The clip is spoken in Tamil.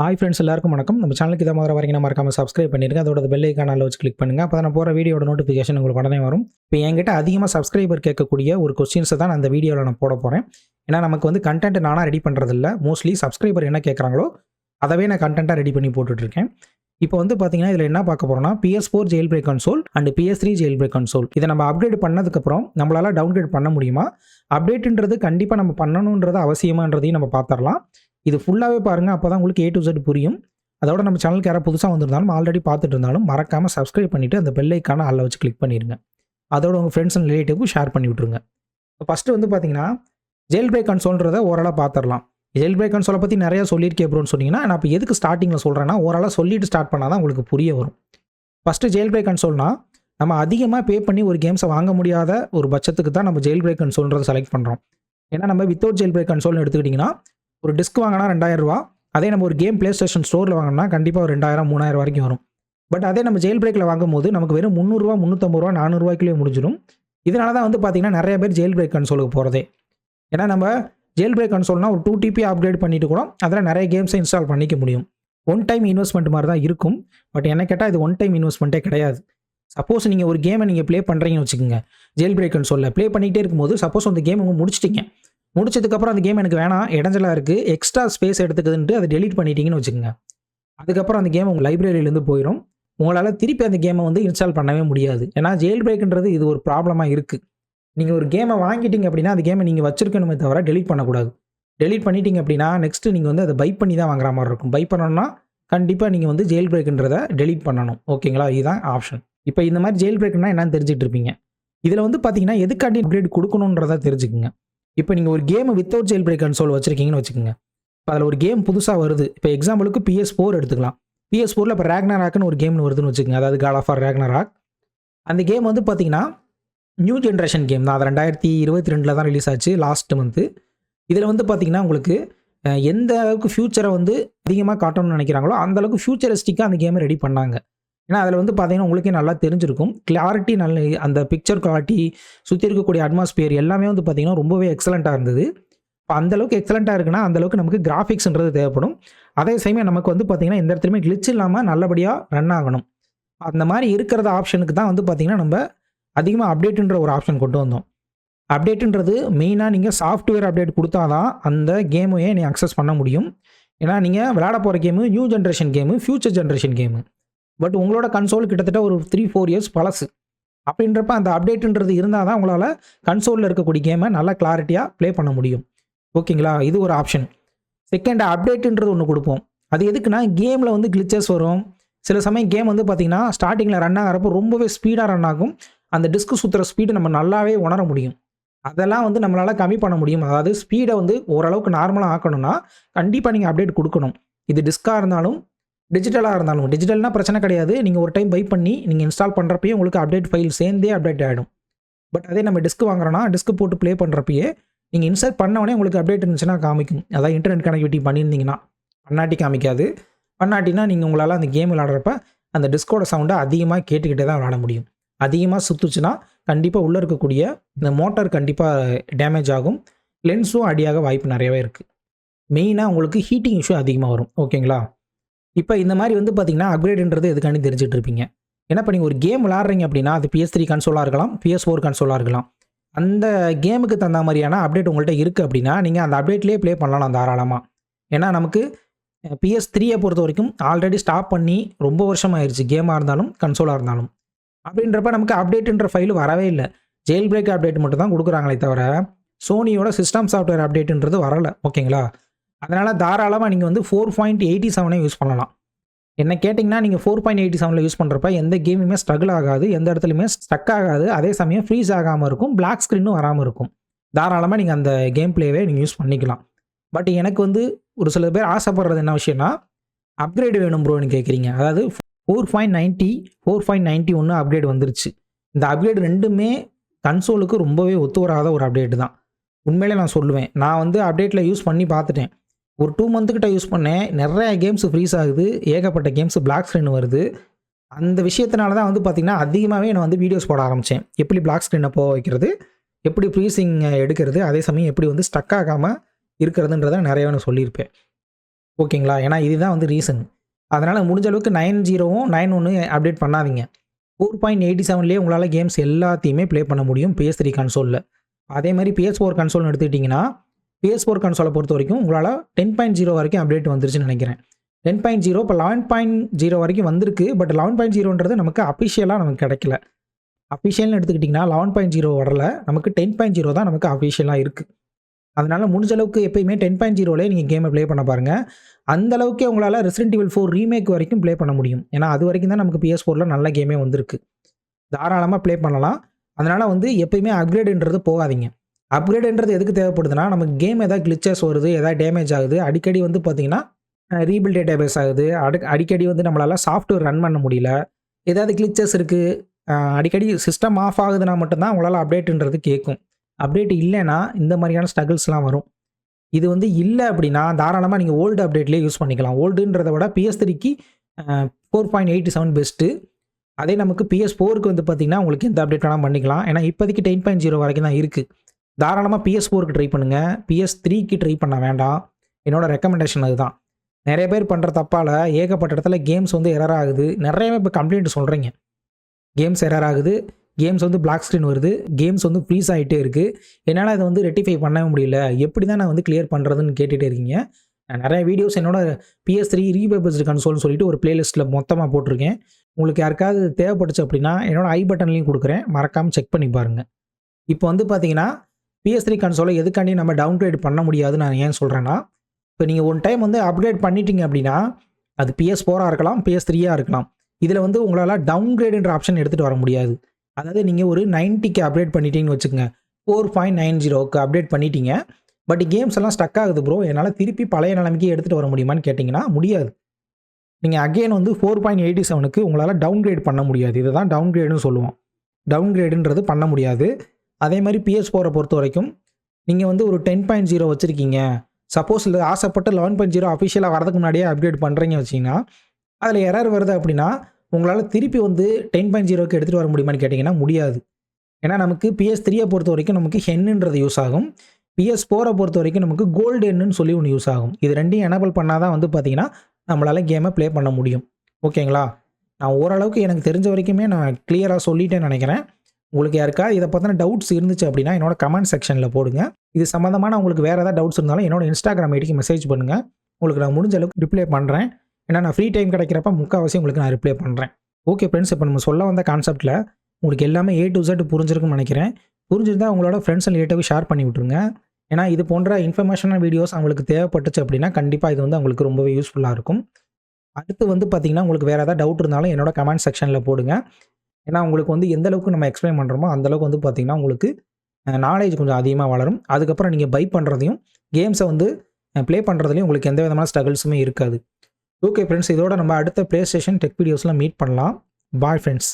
ஹாய் ஃப்ரெண்ட்ஸ் எல்லாருக்கும் வணக்கம். நம்ம சேனலுக்கு இதை மாதிரி வரைக்கும் மறக்காம சப்ஸ்கிரைப் பண்ணிருங்க. அதோட பெல் ஐக்கானில் வச்சு கிளிக் பண்ணுங்க. அப்போ நான் போகிற வீடியோட நோட்டிஃபிகேஷன் உங்களுக்கு உடனே வரும். இப்போ என்கிட்ட அதிகமாக சப்ஸ்கிரைபர் கேட்கக்கூடிய ஒரு கொஸ்டின்ஸை தான் நான் அந்த வீடியோவில் நான் போட போகிறேன் ஏன்னா நமக்கு வந்து கண்டென்ட் நானாக ரெடி பண்ணுறதில்ல மோஸ்ட்லி சப்ஸ்கிரைபர் என்ன கேட்குறாங்களோ அதவே நான் கண்டென்ட்டாக ரெடி பண்ணி போட்டுட்ருக்கேன். இப்போ வந்து பார்த்தீங்கன்னா இதில் என்ன பார்க்க போகிறோம்னா PS four jail break console and PS three jail break console இதை நம்ம அப்டேட் பண்ணதுக்கப்புறம் நம்மளால் டவுன்கிரேட் பண்ண முடியுமா? அப்டேட்டுன்றது கண்டிப்பாக நம்ம பண்ணணுன்றது அவசியமான்றதையும் நம்ம பார்த்துடலாம். இது ஃபுல்லாகவே பாருங்கள் அப்போ தான் உங்களுக்கு ஏ டு Z புரியும். அதோட நம்ம சேனலுக்கு யாராவது புதுசாக வந்திருந்தாலும் ஆல்ரெடி பார்த்துட்டு இருந்தாலும் மறக்காமல் சப்ஸ்கிரைப் பண்ணிவிட்டு அந்த பெல்லைக்கான அல்ல ஆளில் வச்சு கிளிக் பண்ணிடுங்க அதோட உங்கள் ஃப்ரெண்ட்ஸ் அண்ட் ரிலேட்டிவ்க்கும் ஷேர் பண்ணி விட்ருங்க இப்போ ஃபஸ்ட்டு வந்து பார்த்தீங்கன்னா ஜெயில் பிரேக் கன்சோல்ன்றதை ஓரளவு பார்த்துடலாம் ஜெயில் பிரேக் கன்சோலை பற்றி நிறைய சொல்லியிருக்கேன் அப்படின்னு சொன்னீங்கன்னா நான் இப்போ எதுக்கு ஸ்டார்டிங்கில் சொல்கிறேன்னா ஓரளவு சொல்லிட்டு ஸ்டார்ட் பண்ணால் தான் உங்களுக்கு புரிய வரும். ஃபஸ்ட்டு ஜெயில் பிரேக் கன்சோல்னா நம்ம அதிகமாக பே பண்ணி ஒரு கேம்ஸை வாங்க முடியாத ஒரு பட்சத்துக்கு தான் நம்ம ஜெயில் பிரேக் கன்சோல்ன்றதை செலக்ட் பண்ணுறோம் ஏன்னா நம்ம வித்தவுட் ஜெயில் பிரேக் கன்சோல்னு எடுத்துக்கிட்டிங்கன்னா ஒரு டிஸ்க் வாங்கினா ரெண்டாயிரம் ரூபா. அதே நம்ம ஒரு கேம் ப்ளே ஸ்டேஷன் ஸ்டோரில் வாங்கினா கண்டிப்பாக ஒரு ரெண்டாயிரம் மூணாயிரம் வரைக்கும் வரும். பட் அதே நம்ம ஜெயில் பிரேக்கில் வாங்கும்போது நமக்கு வெறும் முந்நூறுரூவா முந்நூற்றம்பது ரூபா நானூறுரூவாய்க்குள்ளே முடிஞ்சிடும். இதனால தான் வந்து பார்த்தீங்கன்னா நிறைய பேர் ஜெயில் பிரேக் கன்சோலுக்கு போகிறதே ஏன்னா நம்ம ஜெயில் பிரேக் கன்சோல்னால் ஒரு டூ டிபி அப்கிரேட் பண்ணிட்டு கூட அதில் நிறைய கேம்ஸை இன்ஸ்டால் பண்ணிக்க முடியும். ஒன் டைம் இன்வெஸ்ட்மெண்ட் மாதிரி தான் இருக்கும். பட் என்ன கேட்டால் இது ஒன் டைம் இன்வெஸ்ட்மெண்ட்டே கிடையாது. சப்போஸ் நீங்கள் ஒரு கேமை நீங்கள் ப்ளே பண்ணுறீங்கன்னு வச்சுக்கோங்க. ஜெயில் பிரேக் கன்சோலில் ப்ளே பண்ணிகிட்டே இருக்கும்போது சப்போஸ் அந்த கேம் உங்கள் முடிச்சிட்டிங்க. முடிச்சதுக்கப்புறம் அந்த கேம் எனக்கு வேணாம் இடைஞ்சலாக இருக்குது எக்ஸ்ட்ரா ஸ்பேஸ் எடுத்துக்குதுன்ட்டு அதை டெலீட் பண்ணிட்டீங்கன்னு வச்சுக்கோங்க. அதுக்கப்புறம் அந்த கேம் உங்கள் லைப்ரரியிலேருந்து போயிடும் உங்களால் திருப்பி அந்த கேமை வந்து இன்ஸ்டால் பண்ணவே முடியாது. ஏன்னா ஜெயில் பிரேக்குன்றது இது ஒரு ப்ராப்ளமாக இருக்குது நீங்கள் ஒரு கேமை வாங்கிட்டீங்க அப்படின்னா அந்த கேமை நீங்கள் வச்சுருக்கணுமே தவிர டெலிட் பண்ணக்கூடாது. டெலிட் பண்ணிட்டீங்க அப்படின்னா நெக்ஸ்ட்டு நீங்கள் வந்து அதை பை பண்ணி தான் வாங்குற மாதிரி இருக்கும். பை பண்ணணும்னா கண்டிப்பாக நீங்கள் வந்து ஜெயில் பிரேக்குன்றதை டெலீட் பண்ணணும். ஓகேங்களா? இதுதான் ஆப்ஷன் இப்போ இந்த மாதிரி ஜெயில் பிரேக்குன்னா என்னன்னு தெரிஞ்சுட்டு இருப்பீங்க. இதில் வந்து பார்த்தீங்கன்னா எதுக்காண்டி அப்கிரேட் கொடுக்கணுன்றதை தெரிஞ்சுக்குங்க. இப்போ நீங்கள் ஒரு game without jail break console வச்சுருக்கீங்கன்னு வச்சுக்கோங்க. இப்போ அதில் ஒரு கேம் புதுசாக வருது. இப்போ எக்ஸாம்பிளுக்கு பிஎஸ் ஃபோர் எடுத்துக்கலாம். பிஎஸ் ஃபோரில் இப்போ ரேக்னராக்னு ஒரு கேம்னு வருதுன்னு வச்சுக்கோங்க. அதாவது கால் ஆஃப் ஆர் ரேக்னராக் அந்த கேம் வந்து பார்த்தீங்கன்னா நியூ ஜென்ரேஷன் கேம் தான். அது ரெண்டாயிரத்தி இருபத்தி ரெண்டில் தான் ரிலீஸ் ஆச்சு லாஸ்ட் மந்த்து இதில் வந்து பார்த்தீங்கன்னா உங்களுக்கு எந்த அளவுக்கு ஃப்யூச்சரை வந்து அதிகமாக காட்டணும்னு நினைக்கிறாங்களோ அந்த அளவுக்கு ஃபியூச்சரிஸ்டிக்காக அந்த கேமை ரெடி பண்ணாங்க. ஏன்னா அதில் வந்து பார்த்தீங்கன்னா உங்களுக்கே நல்லா தெரிஞ்சிருக்கும். கிளாரிட்டி நல்ல அந்த பிக்சர் குவாலிட்டி சுற்றி இருக்கக்கூடிய அட்மாஸ்பியர் எல்லாமே வந்து பார்த்தீங்கன்னா ரொம்பவே எக்ஸலண்ட்டாக இருந்தது. இப்போ அந்தளவுக்கு எக்ஸலண்ட்டாக இருக்குன்னா அந்த அளவுக்கு நமக்கு கிராஃபிக்ஸ்ன்றது தேவைப்படும். அதே சமயம் நமக்கு வந்து பார்த்தீங்கன்னா எந்த இடத்துலையுமே கிளிச் இல்லாமல் நல்லபடியாக ரன் ஆகணும். அந்த மாதிரி இருக்கிறத ஆப்ஷனுக்கு தான் வந்து பார்த்திங்கன்னா நம்ம அதிகமாக அப்டேட்டுன்ற ஒரு ஆப்ஷன் கொண்டு வந்தோம். அப்டேட்டுன்றது மெயினாக நீங்கள் சாஃப்ட்வேர் அப்டேட் கொடுத்தா தான் அந்த கேமையே நீ அக்சஸ் பண்ண முடியும். ஏன்னா நீங்கள் விளையாட போகிற game new generation game future generation game but உங்களோட கன்சோல் கிட்டத்தட்ட ஒரு த்ரீ ஃபோர் இயர்ஸ் பழசு. அப்படின்றப்ப அந்த அப்டேட்டுன்றது இருந்தால் தான் உங்களால் கன்சோலில் இருக்கக்கூடிய கேமை நல்லா கிளாரிட்டியாக ப்ளே பண்ண முடியும். ஓகேங்களா? இது ஒரு ஆப்ஷன் செகண்ட் அப்டேட்டுன்றது ஒன்று கொடுப்போம். அது எதுக்குன்னா கேமில் வந்து கிளிச்சஸ் வரும். சில சமயம் கேம் வந்து பார்த்தீங்கன்னா ஸ்டார்டிங்கில் ரன் ஆகிறப்போ ரொம்பவே ஸ்பீடாக ரன் ஆகும். அந்த டிஸ்க் சுற்றுற ஸ்பீடு நம்ம நல்லாவே உணர முடியும். அதெல்லாம் வந்து நம்மளால் கம்மி பண்ண முடியும். அதாவது ஸ்பீடை வந்து ஓரளவுக்கு நார்மலாக ஆக்கணும்னா கண்டிப்பாக நீங்கள் அப்டேட் கொடுக்கணும். இது டிஸ்காக இருந்தாலும் டிஜிட்டலாக இருந்தாலும் டிஜிட்டல்னால் பிரச்சனை கிடையாது. நீங்கள் ஒரு டைம் பை பண்ணி நீங்கள் இன்ஸ்டால் பண்ணுறப்பயே உங்களுக்கு அப்டேட் ஃபைல் சேர்ந்தே அப்டேட் ஆகிடும் பட் அதே நம்ம டிஸ்க் வாங்குறோன்னா டிஸ்க் போட்டு ப்ளே பண்ணுறப்பயே நீங்கள் இன்சர்ட் பண்ணவொடனே உங்களுக்கு அப்டேட் இருந்துச்சுன்னா காமிக்கும். அதாவது இன்டர்நெட் கனெக்டிவிட்டி பண்ணியிருந்தீங்கன்னா. பண்ணாட்டி காமிக்காது. பண்ணாட்டினா நீங்கள் உங்களால் அந்த கேம் விளாட்றப்ப அந்த டிஸ்கோட சவுண்டை அதிகமாக கேட்டுக்கிட்டே தான் விளாட முடியும். அதிகமாக சுற்றுச்சுன்னா கண்டிப்பாக உள்ளே இருக்கக்கூடிய இந்த மோட்டார் கண்டிப்பாக டேமேஜ் ஆகும். லென்ஸும் அடியாக வாய்ப்பு நிறையவே இருக்குது மெயினாக உங்களுக்கு ஹீட்டிங் இஷ்யூ அதிகமாக வரும். ஓகேங்களா இப்போ இந்த மாதிரி வந்து பார்த்தீங்கன்னா அப்கிரேடுன்றது எதுக்காண்டி தெரிஞ்சுட்டு இருப்பீங்க ஏன்னா இப்போ நீங்கள் ஒரு கேம் விளாட்றீங்க அப்படின்னா அது பிஎஸ் த்ரீ கன்சோலாக இருக்கலாம் பிஎஸ் ஃபோர் கன்சோலாக இருக்கலாம். அந்த கேமுக்கு தகுந்த மாதிரியான அப்டேட் உங்கள்கிட்ட இருக்குது அப்படின்னா நீங்கள் அந்த அப்டேட்லேயே ப்ளே பண்ணலாம் தாராளமாக ஏன்னா நமக்கு பிஎஸ் த்ரீயை பொறுத்த வரைக்கும் ஆல்ரெடி ஸ்டாப் பண்ணி ரொம்ப வருஷம் ஆயிடுச்சு கேமாக இருந்தாலும் கன்சோலாக இருந்தாலும். அப்படின்றப்ப நமக்கு அப்டேட்டுன்ற ஃபைல் வரவே இல்லை. ஜெயில் பிரேக் அப்டேட் மட்டும் தான் கொடுக்குறாங்களே தவிர சோனியோட சிஸ்டம் சாஃப்ட்வேர் அப்டேட்டுன்றது வரலை ஓகேங்களா அதனால் தாராளமாக நீங்கள் வந்து ஃபோர் பாயிண்ட் எயிட்டி செவனே யூஸ் பண்ணலாம். என்ன கேட்டிங்கன்னா நீங்கள் ஃபோர் பாயிண்ட் எயிட்டி செவனில் யூஸ் பண்ணுறப்ப எந்த கேமுமே ஸ்ட்ரகிள் ஆகாது எந்த இடத்துலையுமே ஸ்டக் ஆகாது. அதே சமயம் ஃப்ரீஸ் ஆகாமல் இருக்கும் பிளாக் ஸ்க்ரீனும் வராமல் இருக்கும். தாராளமாக நீங்கள் அந்த கேம் பிளேவே நீங்கள் யூஸ் பண்ணிக்கலாம். பட் எனக்கு வந்து ஒரு சில பேர் ஆசைப்படுறது என்ன விஷயம்னா அப்கிரேடு வேணும் ப்ரோன்னு கேட்குறீங்க அதாவது four point ninety four point ninety ஒன்று அப்கிரேட் வந்துருச்சு. இந்த அப்கிரேட் ரெண்டுமே கன்சோலுக்கு ரொம்பவே ஒத்து வராத ஒரு அப்டேட் தான். உண்மையிலே நான் சொல்லுவேன். நான் வந்து அப்டேட்டில் யூஸ் பண்ணி பார்த்துட்டேன். ஒரு டூ மந்த்துக்கிட்ட யூஸ் பண்ணேன். நிறைய கேம்ஸ் ஃப்ரீஸ் ஆகுது. ஏகப்பட்ட கேம்ஸ் பிளாக் ஸ்க்ரீன் வருது. அந்த விஷயத்தினால தான் வந்து பார்த்திங்கன்னா அதிகமாகவே நான் வந்து வீடியோஸ் போட ஆரம்பித்தேன் எப்படி பிளாக் ஸ்க்ரீனை போக வைக்கிறது? எப்படி ஃப்ரீசிங் எடுக்கிறது? அதே சமயம் எப்படி வந்து ஸ்டக் ஆகாமல் இருக்கிறதுன்றத நிறையவே நான் சொல்லியிருப்பேன். ஓகேங்களா ஏன்னா இதுதான் வந்து ரீசன் அதனால் முடிஞ்ச அளவுக்கு நைன் ஜீரோவும் நைன் ஒன்று அப்டேட் பண்ணாதீங்க. ஃபோர் பாயிண்ட் எயிட்டி செவன்லேயே உங்களால் கேம்ஸ் எல்லாத்தையுமே ப்ளே பண்ண முடியும். பிஎஸ் த்ரீ கன்சோலில் அதே மாதிரி பிஎஸ் ஃபோர் கன்சோல்னு எடுத்துக்கிட்டிங்கன்னா பிஎஸ் ஃபோர் கன்சோலை பொறுத்த வரைக்கும் உங்களால் டென் பாயிண்ட் ஜீரோ வரைக்கும் அப்டேட் வந்துருச்சுன்னு நினைக்கிறேன். டென் பாயிண்ட் ஜீரோ இப்போ லெவன் பாயிண்ட் ஜீரோ வரைக்கும் வந்திருக்கு பட் லெவன் பாயிண்ட் ஜீரோன்றது நமக்கு அஃபிஷியலாக நமக்கு கிடைக்கல. அஃபிஷியல்னு எடுத்துக்கிட்டிங்கன்னா லெவன் பாயிண்ட் ஜீரோ வரல. நமக்கு டென் பாயிண்ட் ஜீரோ தான் நமக்கு அஃபிஷியலாக இருக்குது அதனால் முடிஞ்ச அளவுக்கு எப்பயுமே டென் பாயிண்ட் ஜீரோலே நீங்கள் கேமை ப்ளே பண்ண பாருங்கள் அந்தளவுக்கே உங்களால் ரெசிடென்ட் இவல் ஃபோர் ரீமேக் வரைக்கும் ப்ளே பண்ண முடியும். ஏன்னா அது வரைக்கும் தான் நமக்கு பிஎஸ் ஃபோரில் நல்ல கேமே வந்திருக்கு. தாராளமாக ப்ளே பண்ணலாம். அதனால் வந்து எப்பயுமே அப்கிரேடுன்றது போகாதீங்க. அப்கிரேடுன்றது எதுக்கு தேவைப்படுதுன்னா நமக்கு கேம் ஏதாவது கிளிச்சஸ் வருது ஏதாவது டேமேஜ் ஆகுது அடிக்கடி வந்து பார்த்தீங்கன்னா ரீபில் டேட்டாபேஸ் ஆகுது அடு அடிக்கடி வந்து நம்மளால் சாஃப்ட்வேர் ரன் பண்ண முடியல ஏதாவது கிளிச்சஸ் இருக்குது அடிக்கடி சிஸ்டம் ஆஃப் ஆகுதுன்னா மட்டும்தான் உங்களால் அப்டேட்டுன்றது கேட்கும் அப்டேட் இல்லைன்னா இந்த மாதிரியான ஸ்ட்ரகிள்ஸ்லாம் வரும். இது வந்து இல்லை அப்படின்னா தாராளமாக நீங்கள் ஓல்டு அப்டேட்லேயே யூஸ் பண்ணிக்கலாம். ஓல்டுன்றத விட பிஎஸ் த்ரீக்கு four point eighty seven best அதே நமக்கு பிஎஸ் ஃபோருக்கு வந்து பார்த்தீங்கன்னா உங்களுக்கு எந்த அப்டேட் வேணால் பண்ணிக்கலாம். ஏன்னா இப்போதைக்கு டென் பாயிண்ட் ஜீரோ வரைக்கும் தான் இருக்குது தாராளமாக பிஎஸ் ஃபோருக்கு ட்ரை பண்ணுங்கள் பிஎஸ் த்ரீக்கு ட்ரை பண்ண வேண்டாம். என்னோடய ரெக்கமெண்டேஷன் அதுதான். நிறைய பேர் பண்ணுற தப்பால் ஏகப்பட்ட இடத்துல கேம்ஸ் வந்து எரர் ஆகுது. நிறையவே இப்போ கம்ப்ளைண்ட் சொல்கிறீங்க கேம்ஸ் எரர் ஆகுது. கேம்ஸ் வந்து பிளாக் ஸ்க்ரீன் வருது. கேம்ஸ் வந்து ஃப்ரீஸ் ஆகிட்டே இருக்குது என்னால் அதை வந்து ரெட்டிஃபை பண்ணவே முடியல. எப்படி தான் நான் வந்து கிளியர் பண்ணுறதுன்னு கேட்டுகிட்டே இருக்கீங்க. நான் நிறைய வீடியோஸ் என்னோட பிஎஸ் த்ரீ ரீபேபஸ்டு கன்சோல்னு சொல்லிட்டு ஒரு பிளேலிஸ்ட்டில் மொத்தமாக போட்டிருக்கேன். உங்களுக்கு யாருக்காவது தேவைப்பட்டுச்சு அப்படின்னா என்னோட ஐ பட்டன்லையும் கொடுக்குறேன். மறக்காமல் செக் பண்ணி பாருங்கள் இப்போ வந்து பார்த்தீங்கன்னா பிஎஸ் த்ரீ கன்சோலை எதுக்காண்டி நம்ம டவுன்கிரேட் பண்ண முடியாதுன்னு நான் ஏன் சொல்கிறேன்னா இப்போ நீங்கள் ஒன் டைம் வந்து அப்கிரேட் பண்ணிட்டீங்க அப்படின்னா அது பிஎஸ் ஃபோராக இருக்கலாம் பிஎஸ் த்ரீயாக இருக்கலாம். இதில் வந்து உங்களால் டவுன்கிரேடுன்ற ஆப்ஷன் எடுத்துகிட்டு வர முடியாது. அதாவது நீங்கள் ஒரு நைன்ட்டிக்கு அப்டேட் பண்ணிட்டீங்கன்னு வச்சுக்கோங்க. ஃபோர் பாயிண்ட் நைன் ஜீரோக்கு அப்டேட் பண்ணிட்டீங்க. பட் கேம்ஸ் எல்லாம் ஸ்டக் ஆகுது ப்ரோ என்னால் திருப்பி பழைய நிலைமைக்கு எடுத்துகிட்டு வர முடியுமான்னு கேட்டிங்கன்னா முடியாது. நீங்கள் அகெயின் வந்து ஃபோர் பாயிண்ட் எயிட்டி செவனுக்கு உங்களால் டவுன்கிரேட் பண்ண முடியாது. இதை தான் டவுன்கிரேடுன்னு சொல்லுவோம். டவுன்கிரேடுன்றது பண்ண முடியாது. அதே மாதிரி பிஎஸ் ஃபோரை பொறுத்த வரைக்கும் நீங்கள் வந்து ஒரு டென் பாயிண்ட் ஜீரோ வச்சுருக்கீங்க. சப்போஸ் இல்லை ஆசைப்பட்டு லெவன் பாயிண்ட் ஜீரோ அஃபிஷியலாக வரதுக்கு முன்னாடியே அப்டேட் பண்ணுறீங்க வச்சிங்கன்னா அதில் எரர் வருது அப்படின்னா உங்களால் திருப்பி வந்து டென் பாயிண்ட் ஜீரோக்கு எடுத்துகிட்டு வர முடியுமான்னு கேட்டிங்கன்னா முடியாது. ஏன்னா நமக்கு பிஎஸ் த்ரீயை பொறுத்த வரைக்கும் நமக்கு ஹென்னுன்றது யூஸ் ஆகும். பிஎஸ் ஃபோரை பொறுத்த வரைக்கும் நமக்கு கோல்டு என்னன்னு சொல்லி ஒன்று யூஸ் ஆகும். இது ரெண்டையும் எனபிள் பண்ணால் தான் வந்து பார்த்தீங்கன்னா நம்மளால் கேமை ப்ளே பண்ண முடியும். ஓகேங்களா நான் ஓரளவுக்கு எனக்கு தெரிஞ்ச வரைக்குமே நான் கிளியராக சொல்லிட்டேன்னு நினைக்கிறேன். உங்களுக்கு யாருக்கா இதை பற்றின டவுட்ஸ் இருந்துச்சு அப்படின்னா என்னோட கமெண்ட் செக்ஷனில் போடுங்க. இது சம்மந்தமான உங்களுக்கு வேறு ஏதாவது டவுட்ஸ் இருந்தாலும் என்னோட இன்ஸ்டாகிராம் ஐடிக்கு மெசேஜ் பண்ணுங்கள் உங்களுக்கு நான் முடிஞ்ச அளவுக்கு ரிப்ளை பண்ணுறேன் ஏன்னா நான் ஃப்ரீ டைம் கிடைக்கிறப்ப முக்கால்வாசி உங்களுக்கு நான் ரிப்ளை பண்ணுறேன் ஓகே ஃப்ரெண்ட்ஸ் இப்போ நம்ம சொல்ல வந்த கான்செப்ட்டில் உங்களுக்கு எல்லாமே ஏ டு Z புரிஞ்சிருக்குன்னு நினைக்கிறேன். புரிஞ்சிருந்தால் உங்களோட ஃப்ரெண்ட்ஸ் அண்ட் ரிலேட்டிவ் ஷேர் பண்ணி விட்ருங்க ஏன்னா இது போன்ற இன்ஃபர்மேஷனான வீடியோஸ் அவங்களுக்கு தேவைப்பட்டுச்சு அப்படின்னா கண்டிப்பாக இது வந்து அவங்களுக்கு ரொம்பவே யூஸ்ஃபுல்லாக இருக்கும். அடுத்து வந்து பார்த்தீங்கன்னா உங்களுக்கு வேறு ஏதாவது டவுட் இருந்தாலும் என்னோட கமெண்ட் செக்ஷனில் போடுங்க. ஏன்னா உங்களுக்கு வந்து எந்த அளவுக்கு நம்ம எக்ஸ்பிளைன் பண்ணுறோமோ அந்தளவுக்கு வந்து பார்த்தீங்கன்னா உங்களுக்கு நாலேஜ் கொஞ்சம் அதிகமாக வளரும். அதுக்கப்புறம் நீங்கள் பை பண்ணுறதையும் கேம்ஸை வந்து ப்ளே பண்ணுறதுலையும் உங்களுக்கு எந்த விதமான ஸ்ட்ரகிள்ஸுமே இருக்காது. ஓகே ஃப்ரெண்ட்ஸ் இதோட நம்ம அடுத்த ப்ளே ஸ்டேஷன் டெக் வீடியோஸ்லாம் மீட் பண்ணலாம். Bye friends